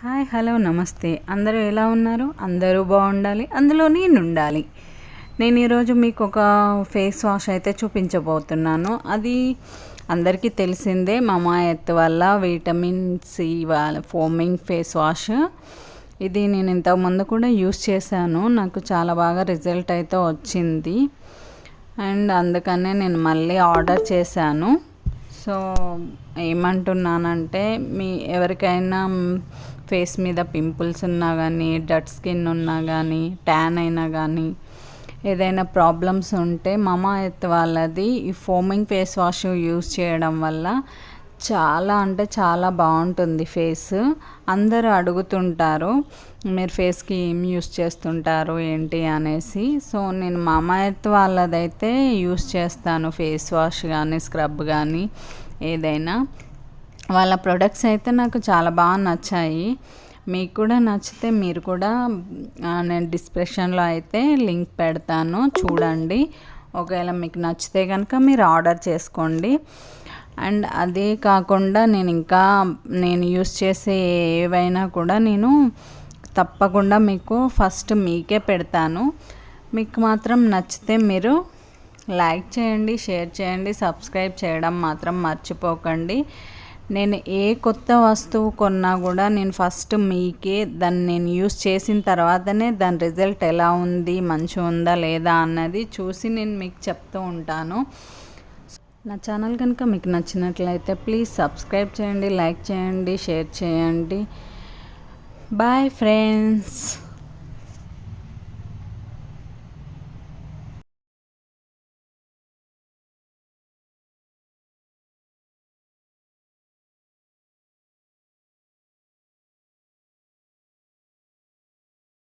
Hi hello నమస్తే. అందరూ ఎలా ఉన్నారు? అందరూ బాగుండాలి. అందులో నేను ఉండాలి. నేను ఈరోజు మీకు ఒక ఫేస్ వాష్ అయితే చూపించబోతున్నాను. అది అందరికీ తెలిసిందే మమా ఎత్ వల్ల విటమిన్ సి వాళ్ళ ఫోమింగ్ ఫేస్ వాష్. ఇది నేను ఇంతకుముందు కూడా యూస్ చేశాను. నాకు చాలా బాగా రిజల్ట్ అయితే వచ్చింది. అండ్ అందుకనే నేను మళ్ళీ ఆర్డర్ చేశాను. సో ఏమంటున్నానంటే మీ ఎవరికైనా ఫేస్ మీద పింపుల్స్ ఉన్నా కానీ డట్ స్కిన్ ఉన్నా కానీ ట్యాన్ అయినా కానీ ఏదైనా ప్రాబ్లమ్స్ ఉంటే మమా ఎత్ వాళ్ళది ఈ ఫోమింగ్ ఫేస్ వాష్ యూస్ చేయడం వల్ల చాలా అంటే చాలా బాగుంటుంది ఫేస్. అందరూ అడుగుతుంటారు మీరు ఫేస్కి ఏం యూస్ చేస్తుంటారు ఏంటి? అనేసి. సో నేను మామాయత్ వాళ్ళదైతే యూస్ చేస్తాను ఫేస్ వాష్ కానీ స్క్రబ్ కానీ ఏదైనా. వాళ్ళ ప్రొడక్ట్స్ అయితే నాకు చాలా బాగా నచ్చాయి. మీకు కూడా నచ్చితే మీరు కూడా నేను డిస్క్రిప్షన్లో అయితే లింక్ పెడతాను చూడండి. ఒకవేళ మీకు నచ్చితే కనుక మీరు ఆర్డర్ చేసుకోండి. అండ్ అదే కాకుండా నేను ఇంకా నేను యూస్ చేసే ఏవైనా కూడా నేను తప్పకుండా మీకు ఫస్ట్ మీకే పెడతాను. మీకు మాత్రం నచ్చితే మీరు లైక్ చేయండి షేర్ చేయండి సబ్స్క్రైబ్ చేయడం మాత్రం మర్చిపోకండి. నేను ఏ కొత్త వస్తువు కొన్నా కూడా నేను ఫస్ట్ మీకే దాన్ని నేను యూస్ చేసిన తర్వాతనే దాని రిజల్ట్ ఎలా ఉంది మంచి ఉందా లేదా అన్నది చూసి నేను మీకు చెప్తూ ఉంటాను. నా ఛానల్ కనుక మీకు నచ్చినట్లయితే ప్లీజ్ సబ్స్క్రైబ్ చేయండి లైక్ చేయండి షేర్ చేయండి. Bye friends.